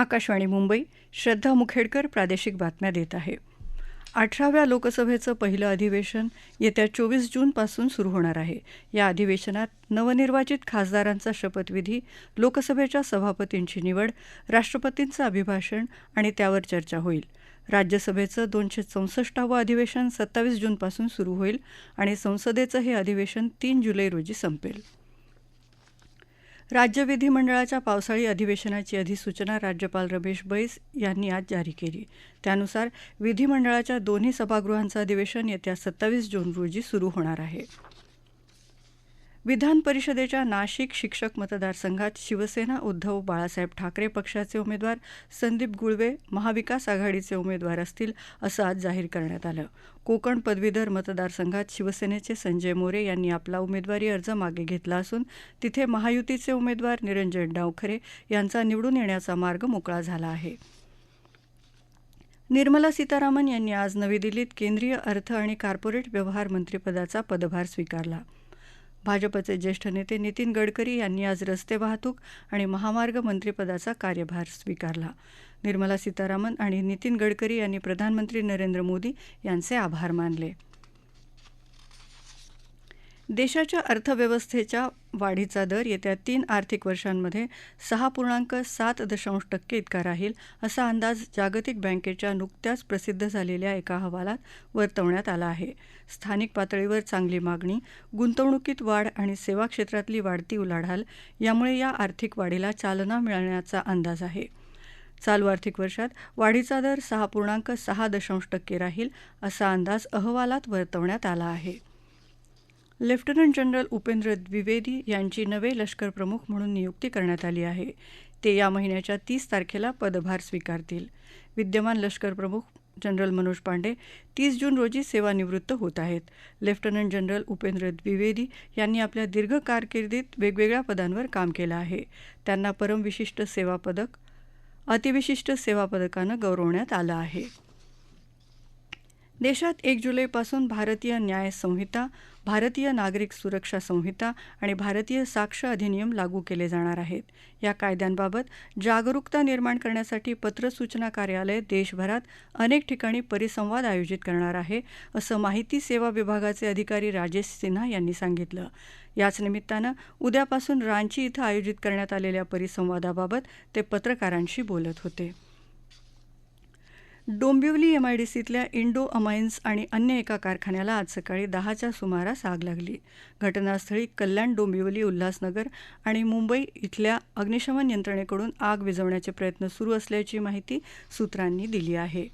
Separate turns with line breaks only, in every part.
आकाशवाणी मुंबई श्रद्धा मुखेडकर प्रादेशिक बातम्या देत आहे अठराव्या लोकसभेचं पहिलं अधिवेशन येत्या चोवीस जूनपासून सुरू होणार आहे या अधिवेशनात नवनिर्वाचित खासदारांचा शपथविधी लोकसभेच्या सभापतींची निवड राष्ट्रपतींचं अभिभाषण आणि त्यावर चर्चा होईल राज्यसभेचं दोनशे चौसष्टावं अधिवेशन सत्तावीस जूनपासून सुरू होईल आणि संसदेचं हे अधिवेशन तीन जुलै रोजी संपेल राज्य विधिमंडळाच्या पावसाळी अधिवेशनाची अधिसूचना राज्यपाल रमेश बैस यांनी आज जारी केली त्यानुसार विधिमंडळाच्या दोन्ही सभागृहांचं अधिवेशन येत्या सत्तावीस जून रोजी सुरू होणार आहे विधान परिषदेच्या नाशिक शिक्षक मतदारसंघात शिवसेना उद्धव बाळासाहेब ठाकरे पक्षाचे उमेदवार संदीप गुळवे महाविकास आघाडीचे उमेदवार असतील असं आज जाहीर करण्यात आलं कोकण पदवीधर मतदारसंघात शिवसेनेचे संजय मोरे यांनी आपला उमेदवारी अर्ज मागे घेतला असून तिथे महायुतीचे उमेदवार निरंजन डावखरे यांचा निवडून येण्याचा मार्ग मोकळा झाला आहे निर्मला सीतारामन यांनी आज नवी दिल्लीत केंद्रीय अर्थ आणि कॉर्पोरेट व्यवहार मंत्रिपदाचा पदभार स्वीकारला भाजपचे ज्येष्ठ नेते नितीन गडकरी यांनी आज रस्ते वाहतूक आणि महामार्ग मंत्रिपदाचा कार्यभार स्वीकारला निर्मला सीतारामन आणि नितीन गडकरी यांनी प्रधानमंत्री नरेंद्र मोदी यांचे आभार मानले देशाच्या अर्थव्यवस्थेच्या वाढीचा दर येत्या तीन आर्थिक वर्षांमध्ये सहा पूर्णांक सात दशांश टक्के इतका राहील असा अंदाज जागतिक बँकेच्या नुकत्याच प्रसिद्ध झालेल्या एका अहवालात वर्तवण्यात आला आहे स्थानिक पातळीवर चांगली मागणी गुंतवणुकीत वाढ आणि सेवा क्षेत्रातली वाढती उलाढाल यामुळे या आर्थिक वाढीला चालना मिळण्याचा अंदाज आहे चालू आर्थिक वर्षात वाढीचा दर सहा पूर्णांक सहा दशांश टक्के राहील असा अंदाज अहवालात वर्तवण्यात आला आहे लेफ्टनंट जनरल उपेंद्र द्विवेदी यांची नवे लष्करप्रमुख म्हणून नियुक्ती करण्यात आली आहे ते या महिन्याच्या तीस तारखेला पदभार स्वीकारतील विद्यमान लष्करप्रमुख जनरल मनोज पांडे तीस जून रोजी सेवानिवृत्त होत आहेत लेफ्टनंट जनरल उपेंद्र द्विवेदी यांनी आपल्या दीर्घ कारकिर्दीत वेगवेगळ्या पदांवर काम केलं आहे त्यांना परमविशिष्ट सेवा पदक अतिविशिष्ट सेवा पदकानं गौरवण्यात आलं आहे देशात एक जुलैपासून भारतीय न्याय संहिता भारतीय नागरिक सुरक्षा संहिता आणि भारतीय साक्ष अधिनियम लागू केले जाणार आहेत या कायद्यांबाबत जागरूकता निर्माण करण्यासाठी पत्र सूचना कार्यालय देशभरात अनेक ठिकाणी परिसंवाद आयोजित करणार आहे असं माहिती सेवा विभागाचे अधिकारी राजेश सिन्हा यांनी सांगितलं याच निमित्तानं उद्यापासून रांची इथं आयोजित करण्यात आलेल्या परिसंवादाबाबत ते पत्रकारांशी बोलत होते डोंबिवली एमआयडीसीतल्या इंडो अमाइन्स आणि अन्य एका कारखान्याला आज सकाळी दहाच्या सुमारास आग लागली घटनास्थळी कल्याण डोंबिवली उल्हासनगर आणि मुंबई इथल्या अग्निशमन यंत्रणेकडून आग विझवण्याचे प्रयत्न सुरू असल्याची माहिती सूत्रांनी दिली आहे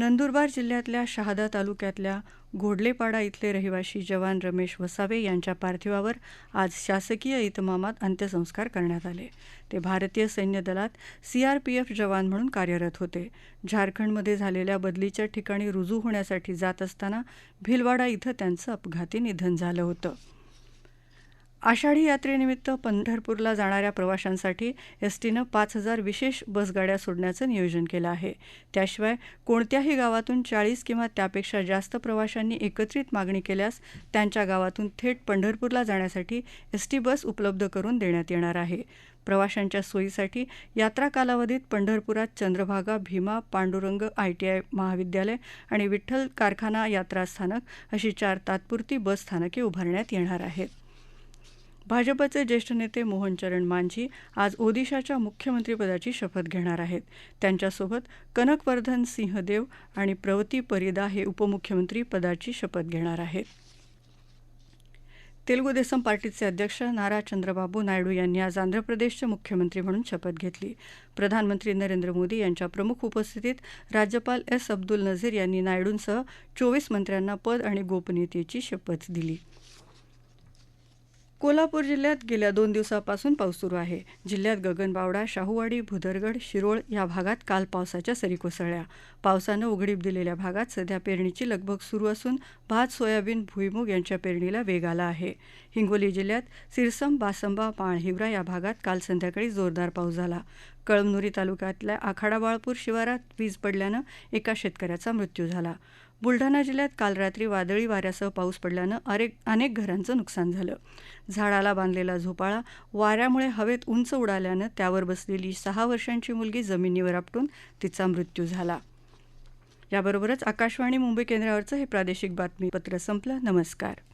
नंदुरबार जिल्ह्यातल्या शहादा तालुक्यातल्या घोडलेपाडा इथले रहिवाशी जवान रमेश वसावे यांच्या पार्थिवावर आज शासकीय इतमामात अंत्यसंस्कार करण्यात आले ते भारतीय सैन्य दलात सीआरपीएफ जवान म्हणून कार्यरत होते झारखंडमध्ये झालेल्या बदलीच्या ठिकाणी रुजू होण्यासाठी जात असताना भिलवाडा इथं त्यांचं अपघाती निधन झालं होतं आषाढी यात्रेनिमित्त पंढरपूरला जाणाऱ्या प्रवाशांसाठी एसटीनं पाच हजार विशेष बसगाड्या सोडण्याचं नियोजन केलं आहे त्याशिवाय कोणत्याही गावातून चाळीस किंवा त्यापेक्षा जास्त प्रवाशांनी एकत्रित मागणी केल्यास त्यांच्या गावातून थेट पंढरपूरला जाण्यासाठी एसटी बस उपलब्ध करून देण्यात येणार आहे प्रवाशांच्या सोयीसाठी यात्रा कालावधीत पंढरपुरात चंद्रभागा भीमा पांडुरंग आयटीआय महाविद्यालय आणि विठ्ठल कारखाना यात्रा स्थानक अशी चार तात्पुरती बस स्थानके उभारण्यात येणार आहेत भाजपचे ज्येष्ठ नेते मोहनचरण मांझी आज ओदिशाच्या मुख्यमंत्रीपदाची शपथ घेणार आहेत त्यांच्यासोबत कनकवर्धन सिंहदेव आणि प्रवती परिदा हे उपमुख्यमंत्री पदाची शपथ घेणार आहेत तेलगू देसम पार्टीचे अध्यक्ष नारा चंद्रबाबू नायडू यांनी आज आंध्र प्रदेशचे मुख्यमंत्री म्हणून शपथ घेतली प्रधानमंत्री नरेंद्र मोदी यांच्या प्रमुख उपस्थितीत राज्यपाल एस अब्दुल नझीर यांनी नायडूंसह चोवीस मंत्र्यांना पद आणि गोपनीयतेची शपथ दिली कोल्हापूर जिल्ह्यात गेल्या दोन दिवसापासून पाऊस सुरू आहे जिल्ह्यात गगनबावडा शाहूवाडी भुदरगड शिरोळ या भागात काल पावसाच्या सरी कोसळल्या पावसानं उघडीप दिलेल्या भागात सध्या पेरणीची लगबग सुरू असून भात सोयाबीन भुईमूग यांच्या पेरणीला वेग आला आहे हिंगोली जिल्ह्यात सिरसम बासंबा पाळहिवरा या भागात काल संध्याकाळी जोरदार पाऊस झाला कळमनुरी तालुक्यातल्या आखाडा बाळपूर शिवारात वीज पडल्यानं एका शेतकऱ्याचा मृत्यू झाला बुलढाणा जिल्ह्यात काल रात्री वादळी वाऱ्यासह पाऊस पडल्यानं अनेक घरांचं नुकसान झालं झाडाला बांधलेला झोपाळा वाऱ्यामुळे हवेत उंच उडाल्यानं त्यावर बसलेली सहा वर्षांची मुलगी जमिनीवर आपटून तिचा मृत्यू झाला याबरोबरच आकाशवाणी मुंबई केंद्रावरचं हे प्रादेशिक बातमीपत्र संपलं नमस्कार